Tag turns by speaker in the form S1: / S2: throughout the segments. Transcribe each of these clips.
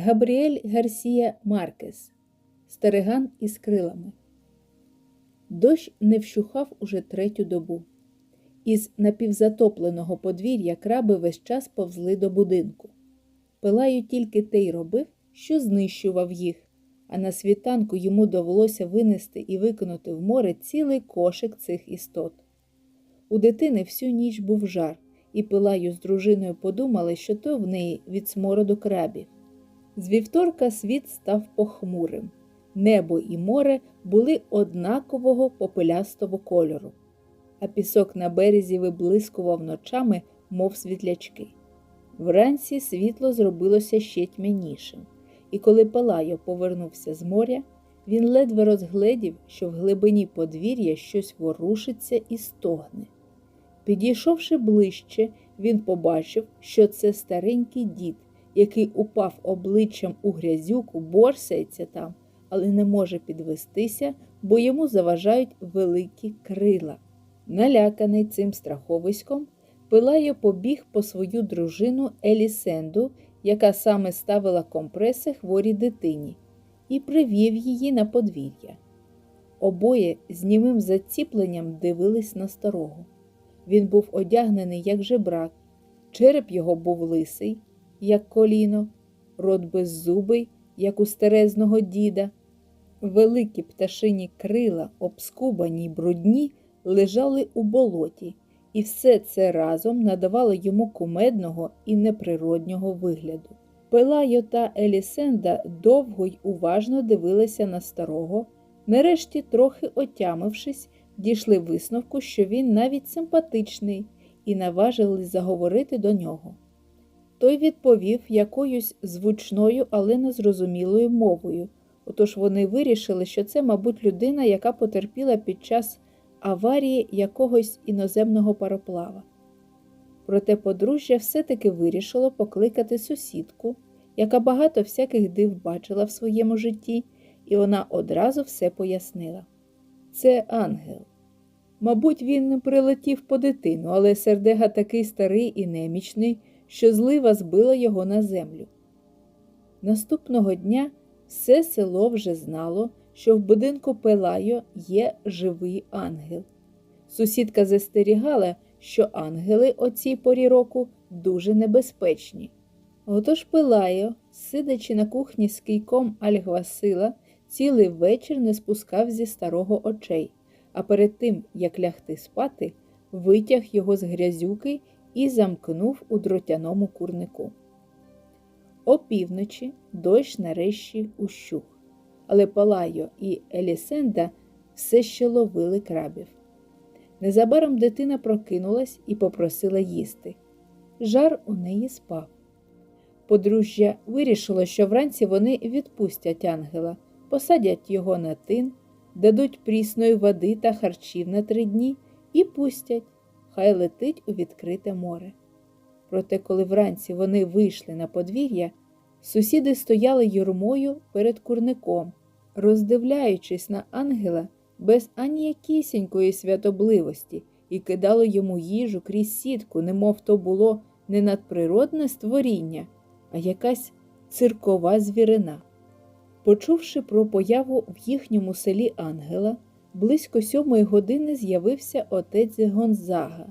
S1: Габріель Гарсія Маркес Стереган із крилами. Дощ не вщухав уже третю добу. Із напівзатопленого подвір'я краби весь час повзли до будинку. Пилаю тільки те й робив, що знищував їх, а на світанку йому довелося винести і викинути в море цілий кошик цих істот. У дитини всю ніч був жар, і Пилаю з дружиною подумали, що то в неї від смороду крабів. З вівторка світ став похмурим. Небо і море були однакового попелястого кольору, а пісок на березі виблискував ночами, мов світлячки. Вранці світло зробилося ще тьмянішим, і коли Палайо повернувся з моря, він ледве розгледів, що в глибині подвір'я щось ворушиться і стогне. Підійшовши ближче, він побачив, що це старенький дід, який упав обличчям у грязюку, борсається там, але не може підвестися, бо йому заважають великі крила. Наляканий цим страховиськом, Пилайо побіг по свою дружину Елісенду, яка саме ставила компреси хворій дитині, і привів її на подвір'я. Обоє з німим заціпленням дивились на старого. Він був одягнений, як жебрак, череп його був лисий, як коліно, рот беззубий, як у старезного діда. Великі пташині крила, обскубані й брудні, лежали у болоті, і все це разом надавало йому кумедного і неприроднього вигляду. Пелайо та Елісенда довго й уважно дивилися на старого, нарешті, трохи отямившись, дійшли висновку, що він навіть симпатичний, і наважились заговорити до нього. Той відповів якоюсь звучною, але незрозумілою мовою. Отож вони вирішили, що це, мабуть, людина, яка потерпіла під час аварії якогось іноземного пароплава. Проте подружжя все-таки вирішило покликати сусідку, яка багато всяких див бачила в своєму житті, і вона одразу все пояснила. Це ангел. Мабуть, він прилетів по дитину, але сердега такий старий і немічний, що злива збила його на землю. Наступного дня все село вже знало, що в будинку Пелайо є живий ангел. Сусідка застерігала, що ангели о цій порі року дуже небезпечні. Отож Пелайо, сидячи на кухні з кийком Альгвасила, цілий вечір не спускав зі старого очей, а перед тим, як лягти спати, витяг його з грязюки і замкнув у дротяному курнику. Опівночі дощ нарешті ущух, але Палайо і Елісенда все ще ловили крабів. Незабаром дитина прокинулась і попросила їсти. Жар у неї спав. Подружжя вирішило, що вранці вони відпустять ангела, посадять його на тин, дадуть прісної води та харчів на три дні і пустять, хай летить у відкрите море. Проте, коли вранці вони вийшли на подвір'я, сусіди стояли юрмою перед курником, роздивляючись на ангела без аніякісінької святобливості, і кидали йому їжу крізь сітку, немов то було не надприродне створіння, а якась циркова звірина. Почувши про появу в їхньому селі ангела, близько сьомої години з'явився отець Гонзага.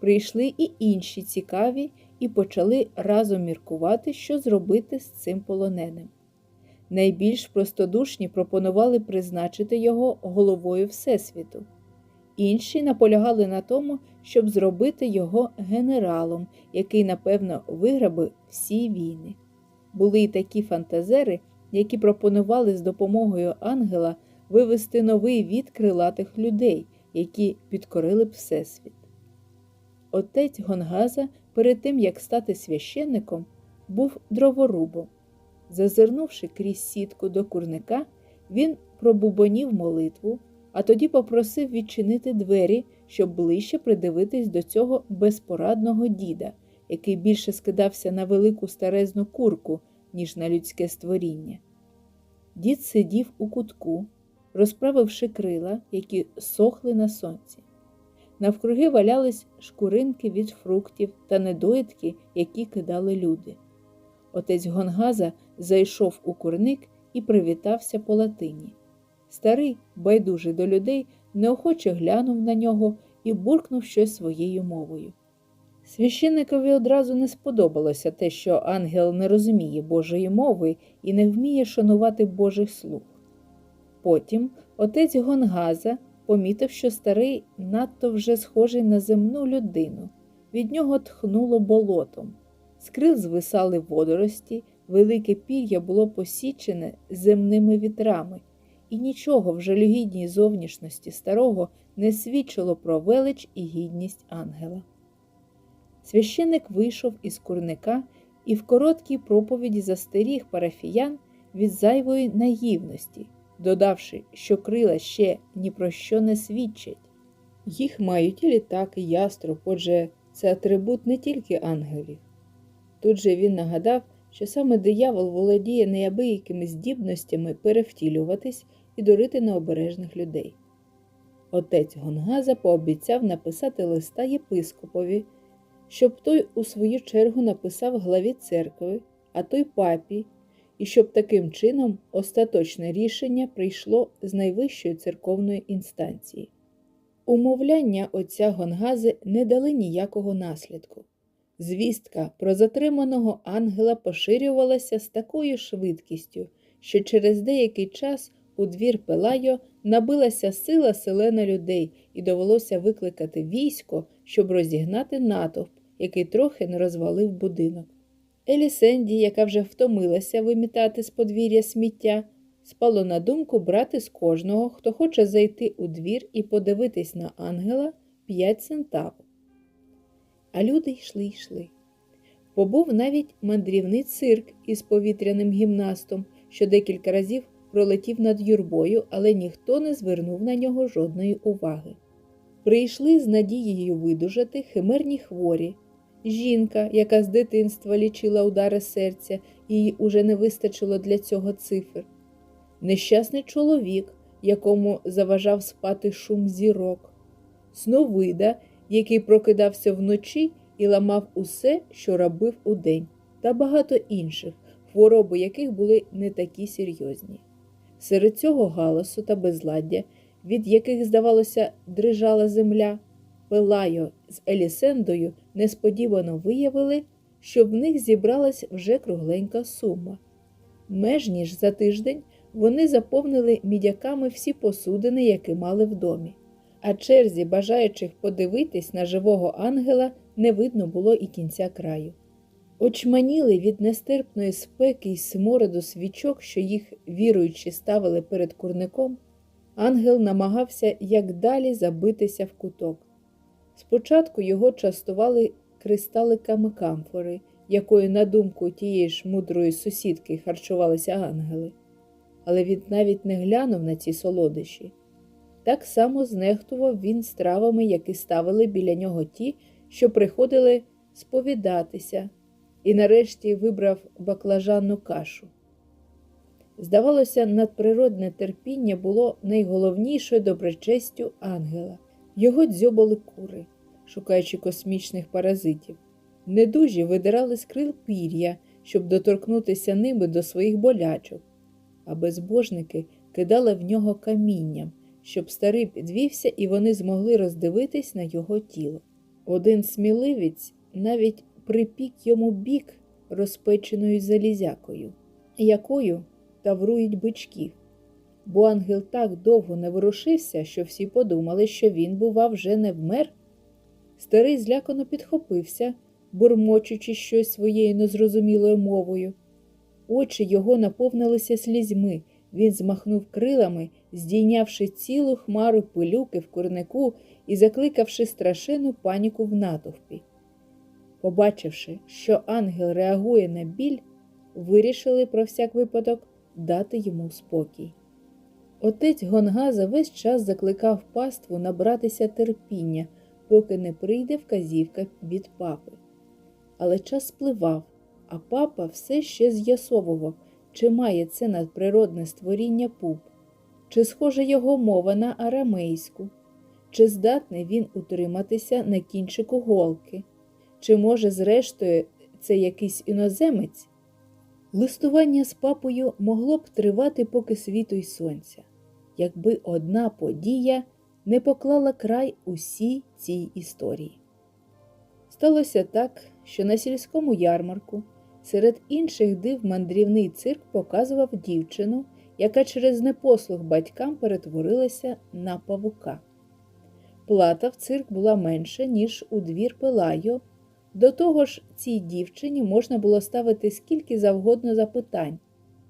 S1: Прийшли і інші цікаві і почали разом міркувати, що зробити з цим полоненим. Найбільш простодушні пропонували призначити його головою Всесвіту. Інші наполягали на тому, щоб зробити його генералом, який, напевно, виграв всі війни. Були й такі фантазери, які пропонували з допомогою ангела вивести новий від крилатих людей, які підкорили б Всесвіт. Отець Гонгаза, перед тим як стати священником, був дроворубом. Зазирнувши крізь сітку до курника, він пробубонів молитву, а тоді попросив відчинити двері, щоб ближче придивитись до цього безпорадного діда, який більше скидався на велику старезну курку, ніж на людське створіння. Дід сидів у кутку, розправивши крила, які сохли на сонці. Навкруги валялись шкуринки від фруктів та недоїдки, які кидали люди. Отець Гонгаза зайшов у курник і привітався по латині. Старий, байдужий до людей, неохоче глянув на нього і буркнув щось своєю мовою. Священникові одразу не сподобалося те, що ангел не розуміє Божої мови і не вміє шанувати Божих слуг. Потім отець Гонгаза помітив, що старий надто вже схожий на земну людину. Від нього тхнуло болотом. З крил звисали водорості, велике пір'я було посічене земними вітрами, і нічого в жалюгідній зовнішності старого не свідчило про велич і гідність ангела. Священик вийшов із курника і в короткій проповіді застеріг парафіян від зайвої наївності, додавши, що крила ще ні про що не свідчать. Їх мають і літак, і яструб, отже, це атрибут не тільки ангелів. Тут же він нагадав, що саме диявол володіє неабиякими здібностями перевтілюватись і дурити необережних людей. Отець Гонгаза пообіцяв написати листа єпископові, щоб той у свою чергу написав главі церкви, а той папі, і щоб таким чином остаточне рішення прийшло з найвищої церковної інстанції. Умовляння отця Гонгази не дали ніякого наслідку. Звістка про затриманого ангела поширювалася з такою швидкістю, що через деякий час у двір Пелайо набилася сила селена людей і довелося викликати військо, щоб розігнати натовп, який трохи не розвалив будинок. Елісенді, яка вже втомилася вимітати з подвір'я сміття, спало на думку брати з кожного, хто хоче зайти у двір і подивитись на ангела, п'ять центавок. А люди йшли йшли. Побув навіть мандрівний цирк із повітряним гімнастом, що декілька разів пролетів над юрбою, але ніхто не звернув на нього жодної уваги. Прийшли з надією видужати химерні хворі, жінка, яка з дитинства лічила удари серця, їй уже не вистачило для цього цифр, нещасний чоловік, якому заважав спати шум зірок, сновида, який прокидався вночі і ламав усе, що робив удень, та багато інших, хвороби яких були не такі серйозні. Серед цього галасу та безладдя, від яких, здавалося, дрижала земля, Пелайо з Елісендою несподівано виявили, що в них зібралась вже кругленька сума. Меж ніж за тиждень вони заповнили мідяками всі посудини, які мали в домі, а черзі, бажаючих подивитись на живого ангела, не видно було і кінця краю. Очманіли від нестерпної спеки й смороду свічок, що їх віруючи ставили перед курником, ангел намагався як далі забитися в куток. Спочатку його частували кристаликами камфори, якою, на думку тієї ж мудрої сусідки, харчувалися ангели, але він навіть не глянув на ці солодощі. Так само знехтував він стравами, які ставили біля нього ті, що приходили сповідатися, і нарешті вибрав баклажанну кашу. Здавалося, надприродне терпіння було найголовнішою доброчестю ангела. Його дзьобали кури, шукаючи космічних паразитів. Недужі видирали з крил пір'я, щоб доторкнутися ними до своїх болячок, а безбожники кидали в нього камінням, щоб старий підвівся і вони змогли роздивитись на його тіло. Один сміливець навіть припік йому бік розпеченою залізякою, якою таврують бичків бо ангел так довго не ворушився, що всі подумали, що він, бува, вже не вмер. Старий злякано підхопився, бурмочучи щось своєю незрозумілою мовою. Очі його наповнилися слізьми. Він змахнув крилами, здійнявши цілу хмару пилюки в курнику і закликавши страшенну паніку в натовпі. Побачивши, що ангел реагує на біль, вирішили про всяк випадок дати йому спокій. Отець Гонгаза весь час закликав паству набратися терпіння, поки не прийде вказівка від папи. Але час спливав, а папа все ще з'ясовував, чи має це надприродне створіння пуп, чи схожа його мова на арамейську, чи здатний він утриматися на кінчику голки, чи може, зрештою, це якийсь іноземець. Листування з папою могло б тривати поки світу й сонця, якби одна подія не поклала край усій цій історії. Сталося так, що на сільському ярмарку серед інших див мандрівний цирк показував дівчину, яка через непослух батькам перетворилася на павука. Плата в цирк була менша, ніж у двір Пелайо. До того ж, цій дівчині можна було ставити скільки завгодно запитань,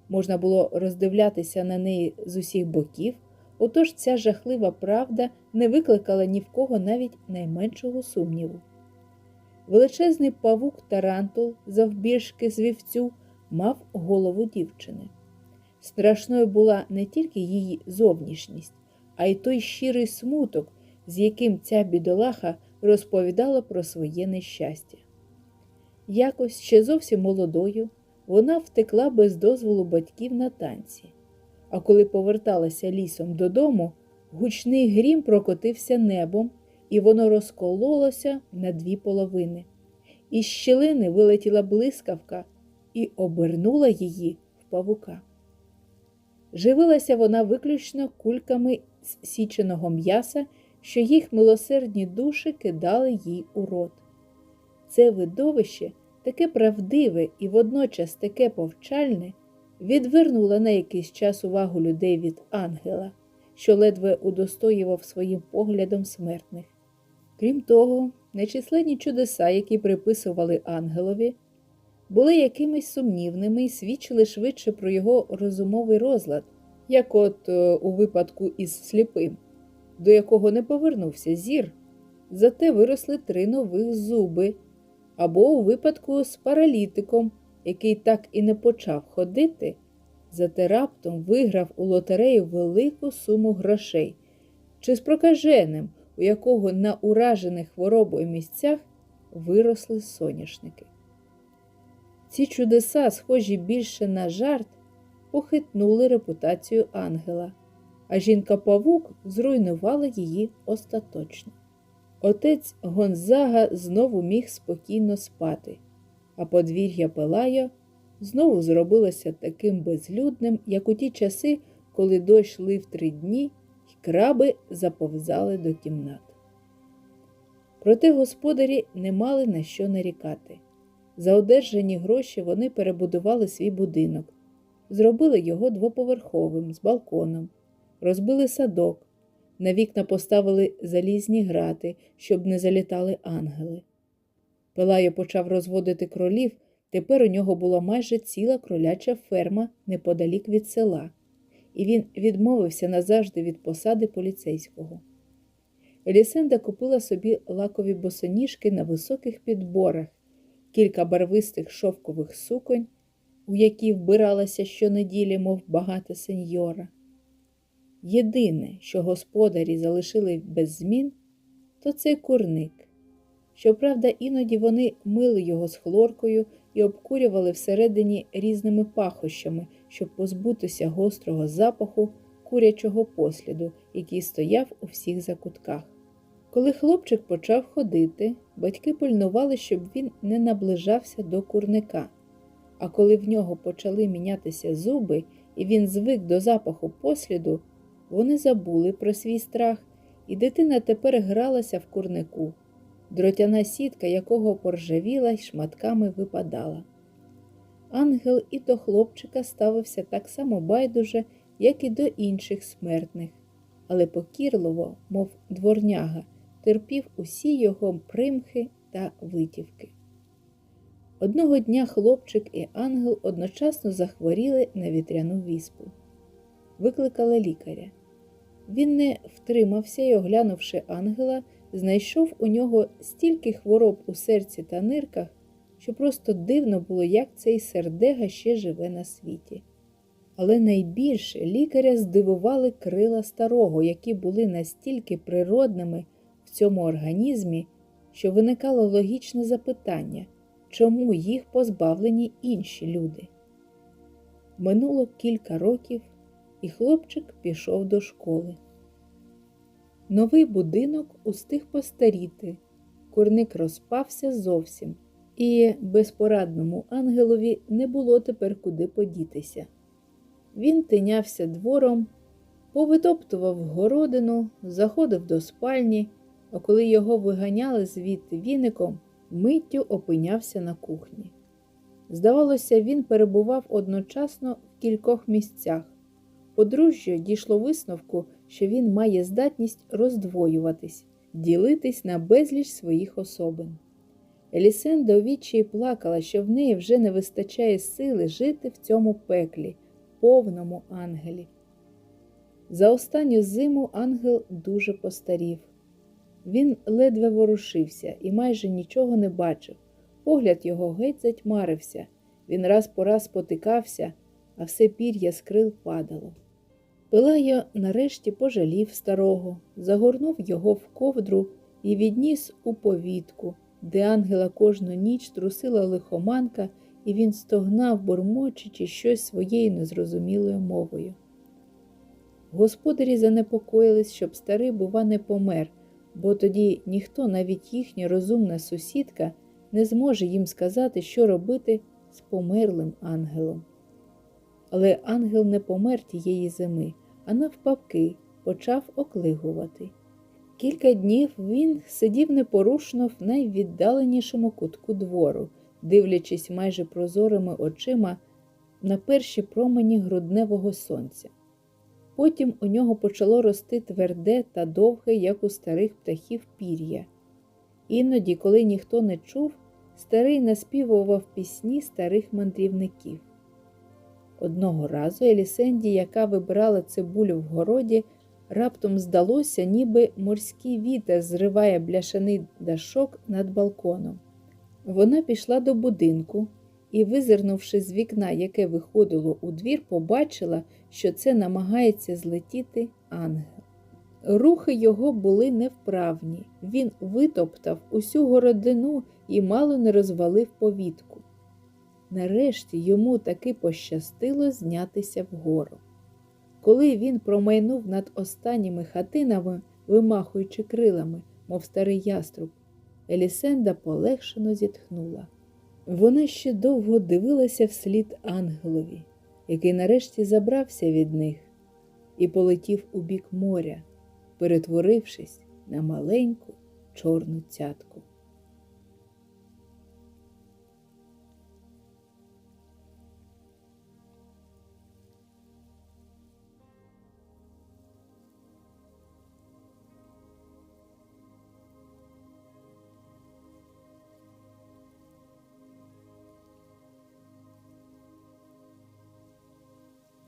S1: можна було роздивлятися на неї з усіх боків, отож ця жахлива правда не викликала ні в кого навіть найменшого сумніву. Величезний павук Тарантул, завбільшки з вівцю, мав голову дівчини. Страшною була не тільки її зовнішність, а й той щирий смуток, з яким ця бідолаха розповідала про своє нещастя. Якось ще зовсім молодою вона втекла без дозволу батьків на танці, а коли поверталася лісом додому, гучний грім прокотився небом, і воно розкололося на дві половини. Із щілини вилетіла блискавка і обернула її в павука. Живилася вона виключно кульками з січеного м'яса, що їх милосердні душі кидали їй у рот. Це видовище, таке правдиве і водночас таке повчальне, відвернуло на якийсь час увагу людей від ангела, що ледве удостоював своїм поглядом смертних. Крім того, нечисленні чудеса, які приписували ангелові, були якимись сумнівними і свідчили швидше про його розумовий розлад, як от е, у випадку із сліпим, до якого не повернувся зір, зате виросли три нових зуби, або у випадку з паралітиком, який так і не почав ходити, зате раптом виграв у лотерею велику суму грошей, чи з прокаженим, у якого на уражених хворобою місцях виросли соняшники. Ці чудеса, схожі більше на жарт, похитнули репутацію ангела, а жінка павук зруйнувала її остаточно. Отець Гонзага знову міг спокійно спати, а подвір'я Пелая знову зробилося таким безлюдним, як у ті часи, коли дощ лив три дні, і краби заповзали до кімнат. Проте господарі не мали на що нарікати. За одержані гроші вони перебудували свій будинок, зробили його двоповерховим з балконом, розбили садок, на вікна поставили залізні грати, щоб не залітали ангели. Пелайо почав розводити кролів, тепер у нього була майже ціла кроляча ферма неподалік від села, і він відмовився назавжди від посади поліцейського. Елісенда купила собі лакові босоніжки на високих підборах кілька барвистих шовкових суконь, у які вбиралася щонеділі, мов багата сеньора. Єдине, що господарі залишили без змін, то цей курник. Щоправда, іноді вони мили його з хлоркою і обкурювали всередині різними пахощами, щоб позбутися гострого запаху курячого посліду, який стояв у всіх закутках. Коли хлопчик почав ходити, батьки пильнували, щоб він не наближався до курника. А коли в нього почали мінятися зуби, і він звик до запаху посліду, вони забули про свій страх, і дитина тепер гралася в курнику, дротяна сітка, якого поржавіла й шматками випадала. Ангел і до хлопчика ставився так само байдуже, як і до інших смертних, але покірливо, мов дворняга терпів усі його примхи та витівки. Одного дня хлопчик і ангел одночасно захворіли на вітряну віспу. Викликали лікаря. Він не втримався і, оглянувши ангела, знайшов у нього стільки хвороб у серці та нирках, що просто дивно було, як цей сердега ще живе на світі. Але найбільше лікаря здивували крила старого, які були настільки природними в цьому організмі, що виникало логічне запитання, чому їх позбавлені інші люди. Минуло кілька років, і хлопчик пішов до школи. Новий будинок устиг постаріти, курник розпався зовсім, І безпорадному ангелові не було тепер куди подітися. Він тинявся двором, повитоптував городину, заходив до спальні, а коли його виганяли звідти віником, миттю опинявся на кухні. Здавалося, він перебував одночасно в кількох місцях. Подружжя дійшло висновку, що він має здатність роздвоюватись, ділитись на безліч своїх особин. Елісенда відчаї плакала, що в неї вже не вистачає сили жити в цьому пеклі, повному ангелі. За останню зиму ангел дуже постарів. Він ледве ворушився і майже нічого не бачив. Погляд його геть затьмарився, він раз по раз потикався, а все пір'я з крил падало. Пилая нарешті пожалів старого, загорнув його в ковдру і відніс у повітку, де ангела кожну ніч трусила лихоманка, і він стогнав, бурмочучи щось своєю незрозумілою мовою. Господарі занепокоїлись, щоб старий, бува, не помер, бо тоді ніхто, навіть їхня розумна сусідка, не зможе їм сказати, що робити з померлим ангелом. Але ангел не помер тієї зими, а навпаки, почав оклигувати. Кілька днів він сидів непорушно в найвіддаленішому кутку двору, дивлячись майже прозорими очима на перші промені грудневого сонця. Потім у нього почало рости тверде та довге, як у старих птахів, пір'я. Іноді, коли ніхто не чув, старий наспівував пісні старих мандрівників. Одного разу Елісенді, яка вибирала цибулю в городі, раптом здалося, ніби морський вітер зриває бляшаний дашок над балконом. Вона пішла до будинку і, визирнувши з вікна, яке виходило у двір, побачила, що це намагається злетіти ангел. Рухи його були невправні. Він витоптав усю городину і мало не розвалив повітку. Нарешті йому таки пощастило знятися вгору. Коли він промайнув над останніми хатинами, вимахуючи крилами, мов старий яструб, Елісенда полегшено зітхнула. Вона ще довго дивилася вслід ангелові, який нарешті забрався від них і полетів у бік моря, перетворившись на маленьку чорну цятку.